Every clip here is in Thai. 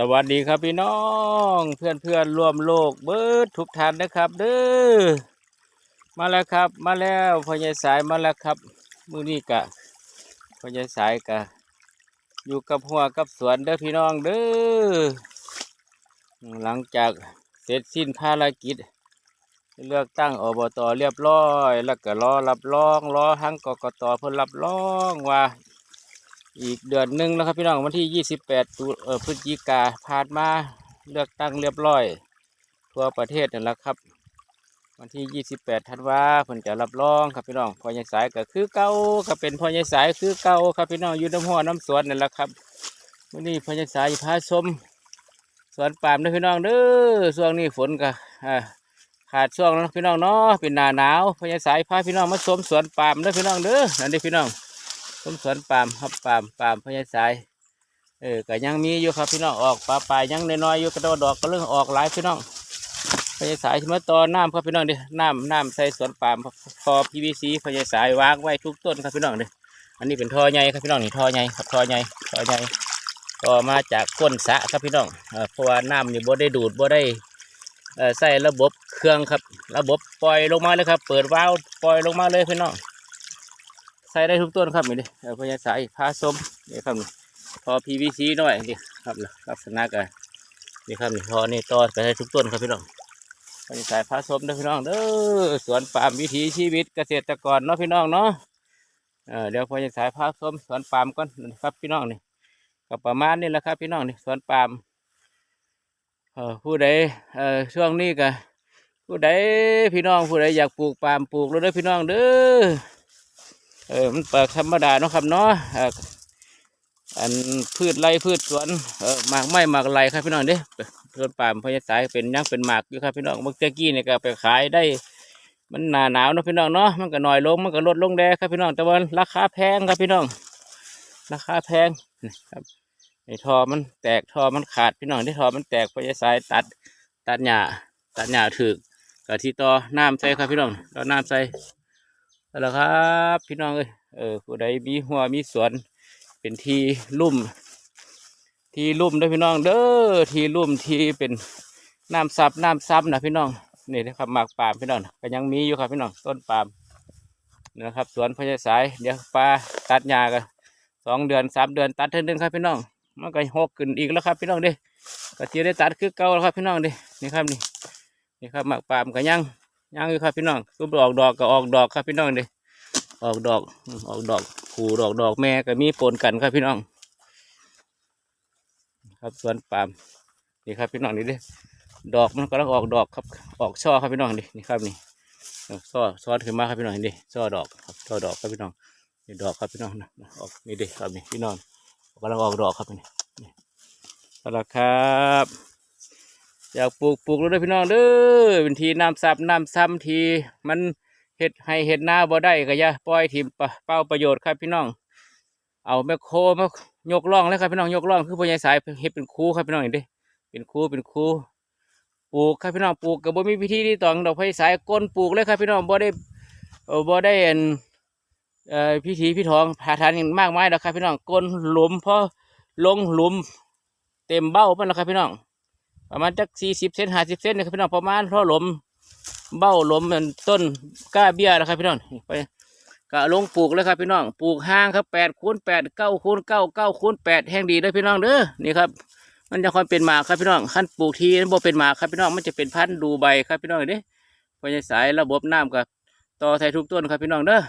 สวัสดีครับพี่น้องเพื่อนเพื่อนๆร่วมโลกเบิดทุกท่านนะครับเด้อมาแล้วครับมาแล้วพญายสายมาแล้วครับมือนี้กะพญายสายกะ อยู่กับหัวกับสวนเด้อพี่น้องเด้อหลังจากเสร็จสิ้นภารกิจ เลือกตั้งอบตเรียบร้อย แล้วก็รอรับรองรอทั้งกกตเพิ่นรับรองว่า อีกเดือนหนึ่งแล้วครับพี่น้องวันที่ 28ตุเอ่อพฤศจิกาผ่านมาเลือกตั้งเรียบร้อย ทั่วประเทศนั่นแหละครับ วันที่ 28ธันวาเพิ่นจะรับรองครับพี่น้องพ่อใหญ่สายก็คือเก่าก็เป็นพ่อใหญ่สายคือเก่าครับพี่น้องอยู่น้ำหัวน้ำสวนนั่นแหละครับวันนี้พ่อใหญ่สายพาชมสวนปาล์มเด้อพี่น้องเด้อช่วงนี้ฝนก็อ่าขาดช่วงแล้วพี่น้องเนาะเป็นหน้าหนาวพ่อใหญ่สายพาพี่น้องมาชมสวนปาล์มเด้อพี่น้องเด้อนั่นเด้พี่น้อง ผมสวนปาล์มครับปาล์มปาล์มพญาสายเออก็ยังมีอยู่ครับพี่น้องออกปลาปลายยังน้อยๆอยู่กระโดดดอกก็เรื่องออกหลายพี่น้องพญาสายที่มาตอนน้ำครับพี่น้องดิน้ำน้ำใส่สวนปาล์มพอ PVC พญาสายวางไว้ทุกต้นครับพี่น้องดิอันนี้เป็นท่อใหญ่ครับพี่น้องนี่ท่อใหญ่ครับท่อใหญ่ท่อใหญ่ต่อมาจากก้นสะครับพี่น้องเอ่อเพราะว่าน้ำนี่บ่ได้ดูดบ่ได้ใส่ระบบเครื่องครับ ระบบปล่อยลงมาเลยครับ เปิดวาล์วปล่อยลงมาเลยพี่น้อง ใส่ได้ทุกต้นครับนี่ดิเออพญาสายพาส้มนี่ครับนี่ทอ PVC หน่อยนี่ครับลักษณะกันนี่ครับนี่ทอนี่ต่อไปได้ทุกต้นครับพี่น้องพญาสายพาส้มเด้อพี่น้องเด้อสวนปาล์มวิถีชีวิตเกษตรกรเนาะพี่น้องเนาะเดี๋ยวพญาสายพาส้มสวนปาล์มก่อนครับพี่น้องนี่ก็ประมาณนี้แหละครับพี่น้องนี่สวนปาล์มผู้ใดเออช่วงนี้ก็ผู้ใดพี่น้องผู้ใดอยากปลูกปาล์มปลูกเลยเด้อพี่น้องเด้อ เออมันเปิดธรรมดาเนาะครับเนาะอ่ออันพืชไร่พืชสวนเออหมากไม้หมากไรครับพี่น้องเด้สวนป่ามพญาสายเป็นยังเป็นหมากอยู่ครับพี่น้องเมื่อกี้เนี่ยก็ไปขายได้ มันหนาหนาวเนาะพี่น้องเนาะมันก็น้อยลงมันก็ลดลงแดครับพี่น้องแต่ว่าราคาแพงครับพี่น้อง ราคาแพงนะครับไอ้ทอมันแตกทอมันขาดพี่น้องที่ทอมันแตกพญาสายตัดตัดหญ้าตัดหญ้าถึกกะที่ต่อน้ำใส่ครับพี่น้องต่อน้ำใส่ เอาละครับ พี่น้องเอ้ยเออผู้ใดมีหัวมีสวน เป็นทีลุ่ม ทีลุ่มด้อพี่น้องเด้อทีลุ่มทีเป็นน้ำซับน้ำซับนะพี่น้องนี่นะครับหมากปาล์มพี่น้องก็ยังมีอยู่ครับพี่น้องต้นปาล์มนี่นะครับ สวนพญาสายเดี๋ยวปลาตัดหญ้ากันสองเดือนสามเดือนตัดเท่านึงครับพี่น้องมันก็หกขึ้นอีกแล้วครับพี่น้องเด้ก็จะได้ตัดคือเก่าแล้วครับพี่น้องเด้นี่ครับนี่นี่ครับหมากปาล์มก็ยัง ยังอยู่ครับพี่น้องซุปออกดอกก็ออกดอกครับพี่น้องเดิออกดอกออกดอกผูดอกดอกแม่ก็มีปนกันครับพี่น้อง ครับสวนปาล์มนี่ครับพี่น้องนี่เดิดอกมันกำลังออกดอกครับออกช่อครับพี่น้องดินี่ครับนี่เออช่อซ้อนขึ้นมาครับพี่น้องนี่ดิช่อดอกครับช่อดอกครับพี่น้องนี่ดอกครับพี่น้องนะออกนี่ดิครับนี่พี่น้องกำลังออกดอกครับนี่นี่เอาละครับ อยากปลูกปลูกแล้วเด้อพี่น้องเด้อเป็นทีน้ำซับน้ำซ้ำทีมันเห็ดให้เห็ดหน้าบ่ได้ก็อย่าปล่อยทีมเป้าประโยชน์ครับพี่น้อง เอาแมคโครมายกล่องแล้วครับพี่น้องยกล่องคือพ่อใหญ่สายเฮ็ดเป็นคูครับพี่น้องนี่เด้เป็นคูเป็นคูปลูกครับพี่น้องปลูกก็บ่มีวิธีที่ต้องดอกพ่อใหญ่สายก้นปลูกเลยครับพี่น้องบ่ได้บ่ได้เอ่อพิธีพิธองผาทานกันมากมายดอกครับพี่น้องก้นหลุมพอลงหลุม เต็มเบ้ามันแล้วครับพี่น้อง ประมาณจักสี่สิบเซนห้าสิบเซนนะครับพี่น้องประมาณเพราะหลมเบ้าหลมมันต้นก้าเบี้ยนะครับพี่น้องไปก็ลงปลูกเลยครับพี่น้องปลูกห้างครับแปดคูณแปดเก้าคูณเก้าเก้าคูณแปดแห่งดีเลยพี่น้องเด้อนี่ครับ มันจะค่อยเป็นหมากครับพี่น้องขั้นปลูกทีนั้นบ่เป็นหมากครับพี่น้องมันจะเป็นพันธุ์ดูใบครับพี่น้องเด้พอจะสายระบบน้ำกับต่อไทยทุกต้นครับพี่น้องเด้อ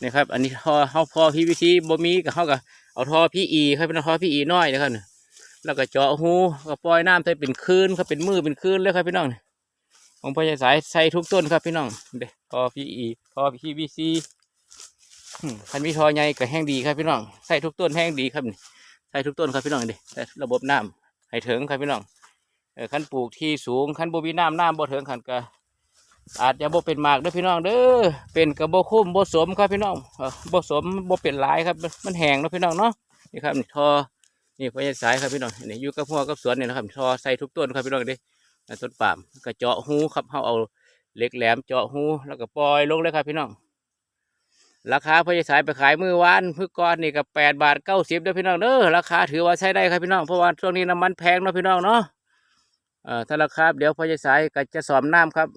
นี่ครับ อันนี้ทอเฮาพอพีวีซีบ่มีกับเฮากับเอาทอพีอีครับพี่น้องทอพีอีน้อยนะครับ แล้วก็เจาะหูก็ปล่อยน้ำใส่เป็นคลื่นครับเป็นมือเป็นคลื่นเลยครับพี่น้องของพญาสายใส่ทุกต้นครับพี่น้องเด็พอพีอีพอพีบีซีคันมีทอใหญ่ก็แห้งดีครับพี่น้องใส่ทุกต้นแห้งดีครับนี่ใส่ทุกต้นครับพี่น้องเด็แต่ระบบน้ำให้ถึงครับพี่น้องเออคันปลูกที่สูงคันบ่มีน้ำน้ำบ่ถึงคันก็อาจจะบ่เป็นหมากด้อพี่น้องเด้อเป็นกระบ่คุ้มบ่สมครับพี่น้องบ่สมบ่เป็นหลายครับ มันแห้งนะพี่น้องเนาะนี่ครับนี่ทอ นี่พญาสายครับพี่น้องนี่อยู่กับหัวกับสวนนี่นะครับทอใส่ทุกต้นครับพี่น้องดิต้นปาล์มก็เจาะหูครับเขาเอาเหล็กแหลมเจาะหูแล้วก็ปล่อยลงเลยครับพี่น้องราคาพญสายไปขายมือวานมือก่อนนี่ก็แปดบาทเก้าสิบเด้อพี่น้องเด้อราคาถือว่าใช้ได้ครับพี่น้องเพราะว่าช่วงนี้น้ำมันแพงเนาะพี่น้องเนาะเอ่อถ้าราคาเดี๋ยวพญสายก็จะสอมน้ำครับ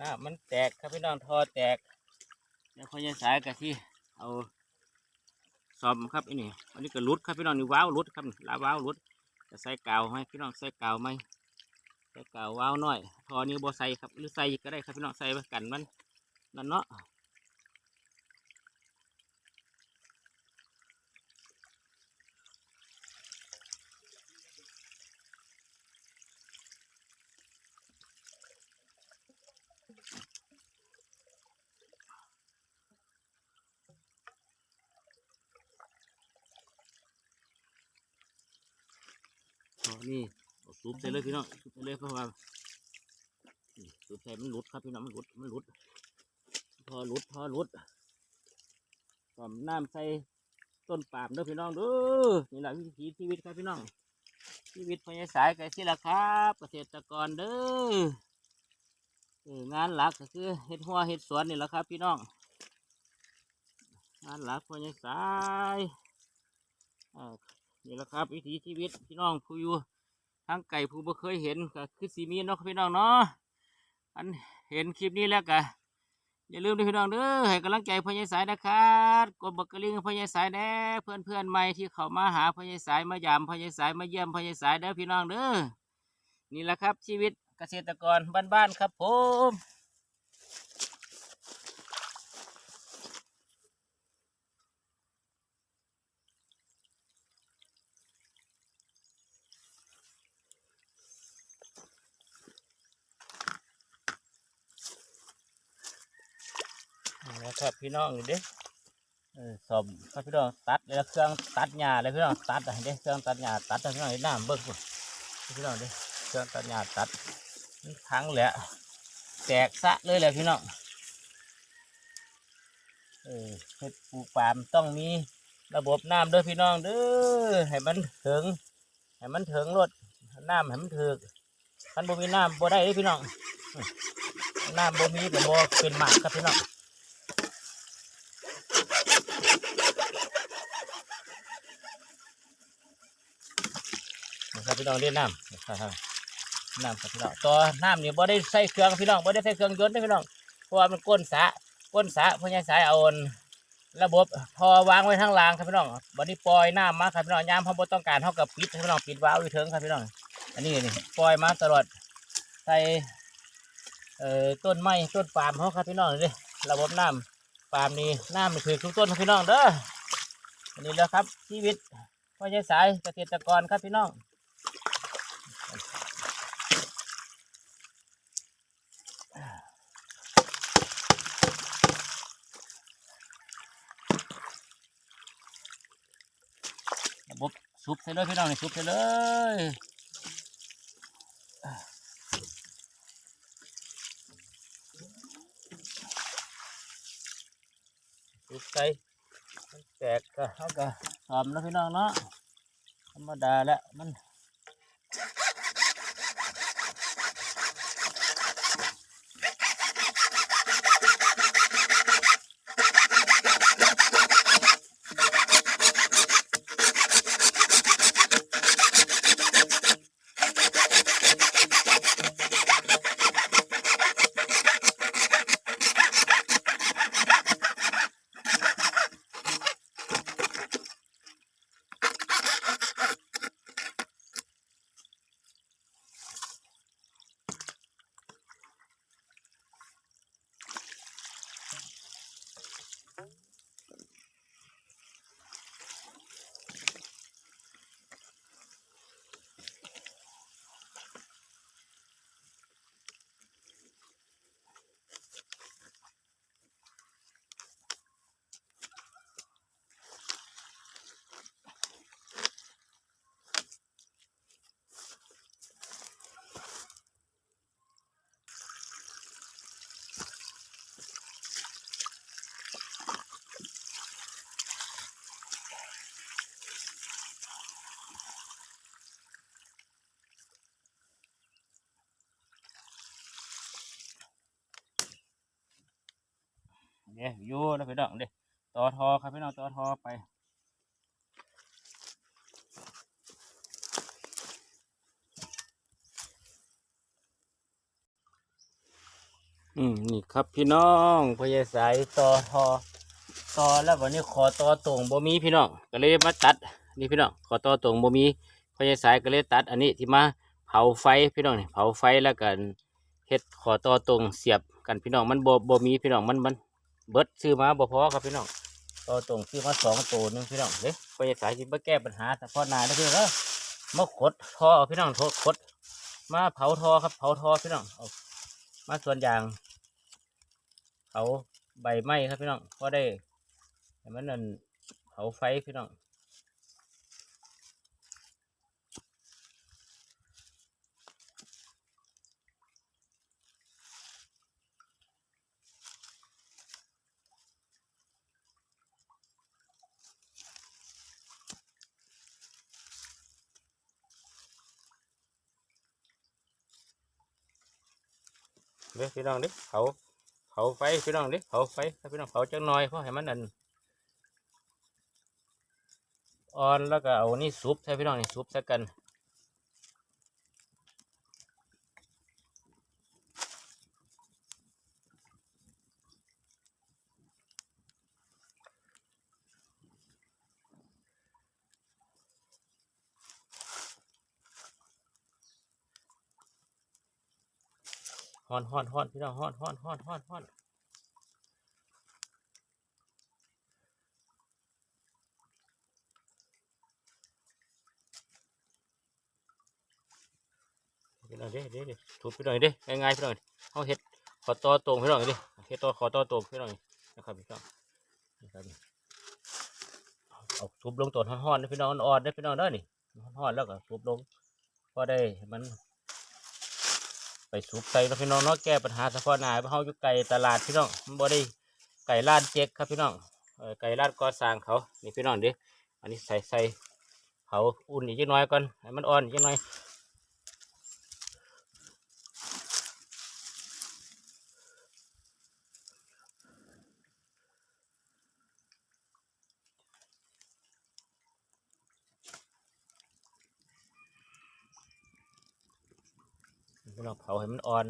น้ำมันแตกครับพี่น้องทอแตกเดี๋ยวพญสายกะที่เอาซ่อมครับอันนี้อันนี้ก็รุดครับพี่น้องนี่ว้าวรุดครับลาว้าวรุดจะใส่กาวไหมพี่น้องใส่กาวไหมใส่กาวว้าวหน่อยทอนี้บ่ใส่ครับหรือใส่ก็ได้ครับพี่น้องใส่ไว้กันมันนั่นเนาะทอนี่ เอาซุปใส่เลยพี่น้องซุปใส่เลยเพราะว่านี่ซุปใส่มันหลุดครับพี่น้องมันหลุดมันหลุดทอหลุดทอหลุดซ่อมน้ำใส่ต้นปาล์มเด้อพี่น้องเด้อนี่แหละวิถีชีวิตครับพี่น้องชีวิตพญสายไก่สิละครับ เกษตรกรเด้อเอองานหลักก็คือเฮ็ดหัวเฮ็ดสวนนี่แหละครับ พี่น้องงานหลักพญสายอ่อนี่แหละครับ วิถีชีวิตพี่น้องผู้อยู่ ทางไก่ผู้บ่เคยเห็นก็คือสีมีเนาะพี่น้องเนาะอันเห็นคลิปนี้แล้วก็อย่าลืมด้วยพี่น้องเด้อให้กำลังใจพญสายนะครับกดบักกระลิงพญสายแน่เพื่อนเพื่อนใหม่ที่เขามาหาพญสายมายามพญสายมาเยี่ยมพญสายเด้อพี่น้องเด้อนี่แหละครับชีวิตเกษตรกรบ้านๆครับผม ครับพี่น้องเด้อสอบครับพี่น้องตัดแล้วเครื่องตัดหญ้าเลยพี่น้องตัดเด้เครื่องตัดหญ้าตัดพี่น้องนน้ำเบิ้งพี่น้องเด้เครื่องตัดหญ้าตัดทั้งแหละแตกสะเลยแหละพี่น้องเออเฮ็ดปลูกปามต้องมีระบบน้ำด้อพี่น้องเด้อให้มันถึงให้มันถึงรถน้ำให้มันถึกคันบ่มีน้ำบ่ได้เด้อพี่น้องน้ำบ่มีก็บ่เป็นหมากครับพี่น้อง นะครับ พี่น้องเรียนน้ำนะครับน้ำครับพี่น้องตัวน้ำนี่บ่ได้ใส่เครื่องพี่น้องบ่ได้ใส่เครื่องยนต์นะพี่น้องเพราะว่ามันก้นสะก้นสระพญาสายเอาระบบพอวางไว้ทั้งรางครับพี่น้องบัดนี้ปล่อยน้ำมาครับพี่น้องยามเขาบ่ต้องการเขากับปิดครับพี่น้องปิดวาล์วอยู่เถิงครับพี่น้องอันนี้นี่ปล่อยมาตลอดใส่เอ่อต้นไม้ต้นปาล์มเขาครับพี่น้องนี่ระบบน้ำปาล์มนี่น้ำมันคือทุกต้นครับพี่น้องเด้ออันนี้แล้วครับชีวิตพญาสายเกษตรกรครับพี่น้อง ซุปใส่เลยพี่น้องนี่ซุปใส่เลยซุปใส่มันแตกก็เขาก็หอมแล้วพี่น้องเนาะธรรมดาแล้วมัน เนี่ยอยู่แล้วพี่น้องเด้ต่อทอครับพี่น้องต่อทอไปอืมนี่ครับพี่น้องพยาสายต่อทอต่อแล้ววันนี้ขอต่อตรงบ่มีพี่น้องก็เลยมาตัดนี่พี่น้องขอต่อตรงบ่มีพยาสายก็เลยตัด อันนี้ที่มาเผาไฟพี่น้องนี่เผาไฟแล้วกันเฮ็ดขอต่อตรงเสียบกันพี่น้องมันบ่บ่มีพี่น้องมันมัน เบิดซื้อมาบ่พอครับพี่น้องก็ตรงซื้อมาสองตัวหนึงพี่น้องเด้พยาสายจิ้มาแก้ปัญหาแต่พอนานนะพี่น้องมาขดทอเอพี่น้องทดขด มาเผาทอครับ เผาทอพี่น้องเอามาส่วนยางเผาใบไม้ครับพี่น้องก็ได้ให้มันนั่นเผาไฟพี่น้อง ด้อพี่น้องเด้อเผาเผาไฟพี่น้องเด้อเผาไฟถ้าพี่น้องเผาจังน้อยเพราะให้มันนั่นอ่อนแล้วก็เอานี่ซุปใช่พี่น้องนี่ซุปสักกัน ฮอนฮอนฮอนพี่น้องฮอนฮอนฮอนฮอนฮอนพี่น้องเด้เด้เด้ถูพี่น้องเด้ง่ายๆพี่น้องเขาเฮ็ดขอต่อตรงพี่น้องเด้เฮ็ดต่อขอต่อตรงพี่น้องนะครับพี่น้องนะครับเอาเอาทุบลงตัวฮ้อนๆนะพี่น้องอ่อนๆนะพี่น้องเด้นี่ฮ้อนๆแล้วก็ทุบลงพอได้มัน ไปสุกไก่แล้วพี่น้องเนาะแก้ปัญหาเฉพาะหน้าเพราะเฮาอยู่ไก่ตลาดพี่น้องมันบ่ได้ไก่ลาดเจ๊กครับพี่น้องไก่ลาดก่อสร้างเขานี่พี่น้องเดิอันนี้ใส่ใส่เผาอุ่นอีกจักหน่อยก่อนให้มันอ่อนอีกน้อย พี่น้องเผาให้มันอ่อน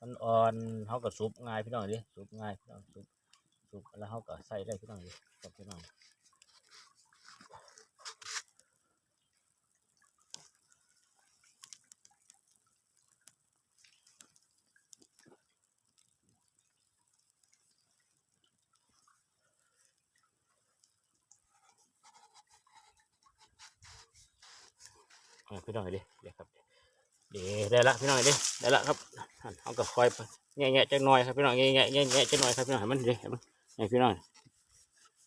มันอ่อนเฮาก็สุบง่ายพี่น้องดิสุบง่ายพี่น้องสุบสุบแล้วเฮาก็ใส่ได้พี่น้องดิครับพี่น้องพี่น้องเดิเดี๋ยวครับ เดี๋ยวได้ละพี่น้องเดิได้ละครับเอาก็คอยไปแง่ๆจักหน่อยครับพี่น้องแง่ๆแง่ๆจักหน่อยครับพี่น้องให้มันเดี๋ยวให้มันให้พี่น้อง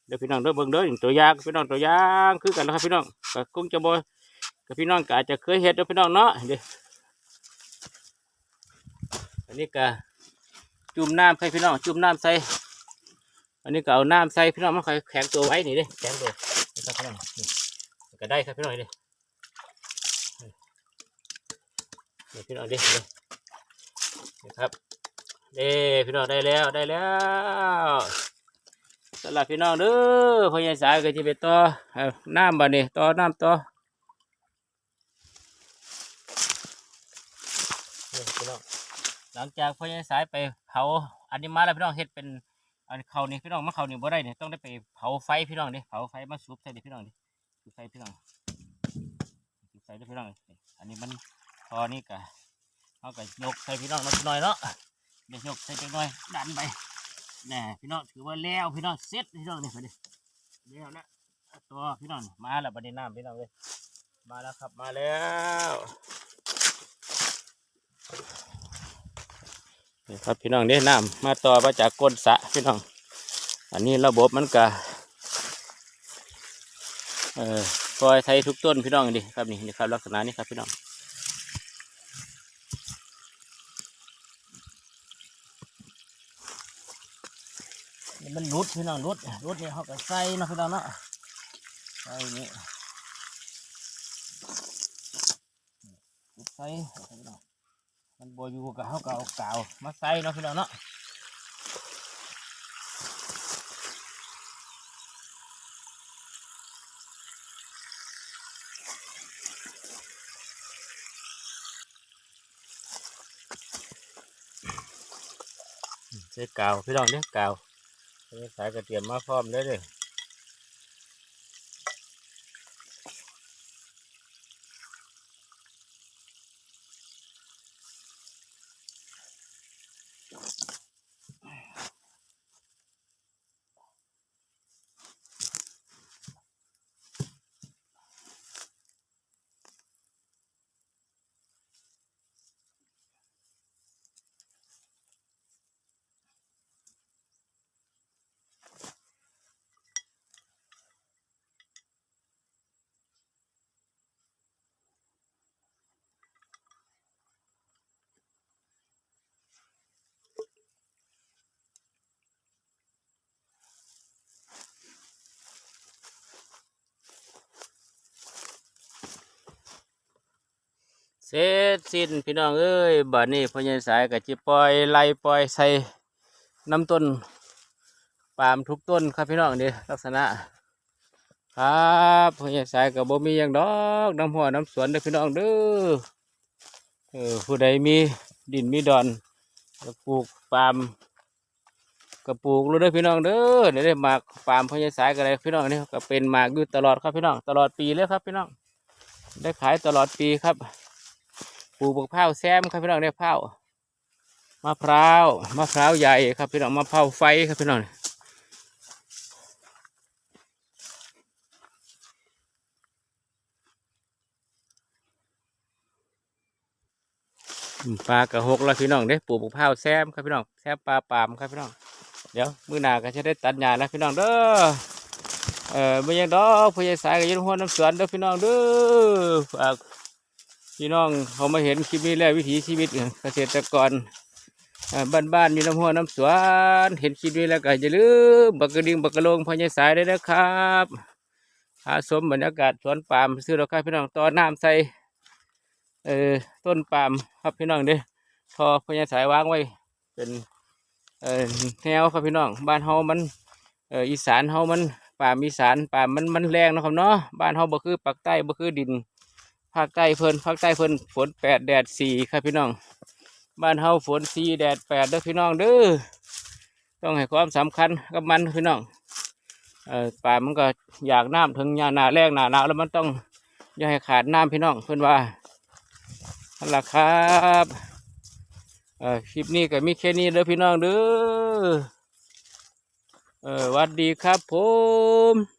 เดี๋ยวพี่น้องเด้อเบิ่งเด้อตัวย่างพี่น้องตัวย่างคือกันนะครับพี่น้องก็คงจะบ่กับพี่น้องก็อาจจะเคยเห็นเด้อพี่น้องเนาะเดี๋ยวอันนี้ก็จุ่มน้ำใส่พี่น้องจุ่มน้ำใส่อันนี้ก็เอาน้ำใส่พี่น้องมันคอยแข็งตัวไว้นี่เด้แข็งตัวนี่ครับพี่น้องก็ได้ครับพี่น้องเดี๋ยว พี่น้องดิเลยนี่ครับเด้พี่น้องได้แล้วได้แล้วสำหรับพี่น้องเด้อพญาสายก็จะไปต่อเอาน้ำบ่นี่ต่อน้ำต่อพี่น้องหลังจากพญายสายไปเผาอันนี้มาแล้วพี่น้องเฮ็ดเป็นอันเขานี่พี่น้องมาเขานี่บ่ได้เนี่ยต้องได้ไปเผาไฟพี่น้องดิเผาไฟมาสูบใส่ดิพี่น้องดิสูบใส่พี่น้องสูบใส่ดิพี่น้องอันนี้มัน พอนี่กะเขาก็ยกใส่พี่น้องนิดหน่อยเนาะเดี๋ยวยกใส่จังหน่อยดันไปแน่พี่น้องถือว่าแล้วพี่น้องเสร็จพี่น้องนี่ไปดิแล้วนะตัวพี่น้องมาแล้วบัดนี้น้ำพี่น้องเลยมาแล้วครับมาแล้วนี่ครับพี่น้องเด้น้ำมาต่อมาจากก้นสะพี่น้อง อันนี้ระบบมันกะเอ่อคอยไทยทุกต้นพี่น้องดิครับนี่นี่ครับลักษณะนี้ครับพี่น้อง นี่มันรุดพี่น้องรุดรุดเนี่ยเขาก็ใส่นะพี่น้องเนาะใส่นี่รุดใส่พี่น้องมันบอยู่กับเขาก็เอากาวมาใส่นะพี่น้องเนาะเจ๊กาวพี่น้องเจ๊กาว นี่สายกระเตรียมมาพร้อมได้เลย เสร็จสิ้นพี่น้องเอ้ยบัดนี้พญาสายก็จิปล่อยไล่ปล่อยใส่น้ำต้นปาล์มทุกต้นครับพี่น้องนี่ลักษณะ ครับพญาสายกับบ่มีอย่างดอกน้ำหัวน้ำสวนเด้อพี่น้องเด้อเออผู้ใดมีดินมีดอนก็ปลูกปาล์มก็ปลูกรู้เด้อพี่น้องเด้อเดี๋ยวได้หมากปาล์มพญาสายก็ได้พี่น้องนี่ก็เป็นหมากอยู่ตลอดครับพี่น้อง ตลอดปีเลยครับพี่น้อง ได้ขายตลอดปีครับ ปลูกบักพร้าแซมครับพี่น้องได้พร้ามะพร้าวมะพร้าวใหญ่ครับพี่น้องมะพร้าวไฟครับพี่น้องปลากระหกแล้วพี่น้องเด้ปลูกบักพร้าแซมครับพี่น้องแซมปลาปามครับพี่น้องเดี๋ยวมื้อหน้าก็จะได้ตัดหญ้าแล้วพี่น้องเด้อเออไม่ยังดอกพญาสายก็อยืนหัวน้ำสวนเด้อพี่น้องเด้อฝาก พี่น้องเขามาเห็นคลิปนี้แล้ววิถีชีวิตเกษตรกรบ้านๆอยู่น้ำหัวน้ำสวนเห็นคลิปนี้แล้วก็อย่าลืมบักกระดิ่งบักกระโลงพญาสายได้นะครับหาชมบรรยากาศสวนปาล์มซื้อเราครับพี่น้องต่อน้ำใส่เออต้นปาล์มครับพี่น้องเด้อทอพญาสายวางไว้ เป็นเออแนวครับพี่น้องบ้านเฮามันเอออีสานเฮามันป่ามีสานป่ามันมันแรงนะครับเนาะบ้านเฮาบ่คือปากใต้บ่คือดิน ภาคใต้เพิ่นภาคใต้เพิ่นฝนแปดแดดสี่ครับพี่น้อง บ้านเฮาฝนสี่แดดแปดเด้อพี่น้องเด้อต้องให้ความสำคัญกับมันพี่น้องเออป่ามันก็อยากน้ำถึงหนาแรงหนาหนาวแล้วมันต้องอย่าให้ขาดน้ำพี่น้องเพิ่นว่านั่นแหละครับเอ่อคลิปนี้ก็มีแค่นี้เด้อพี่น้องเด้อเออวัดดีครับผม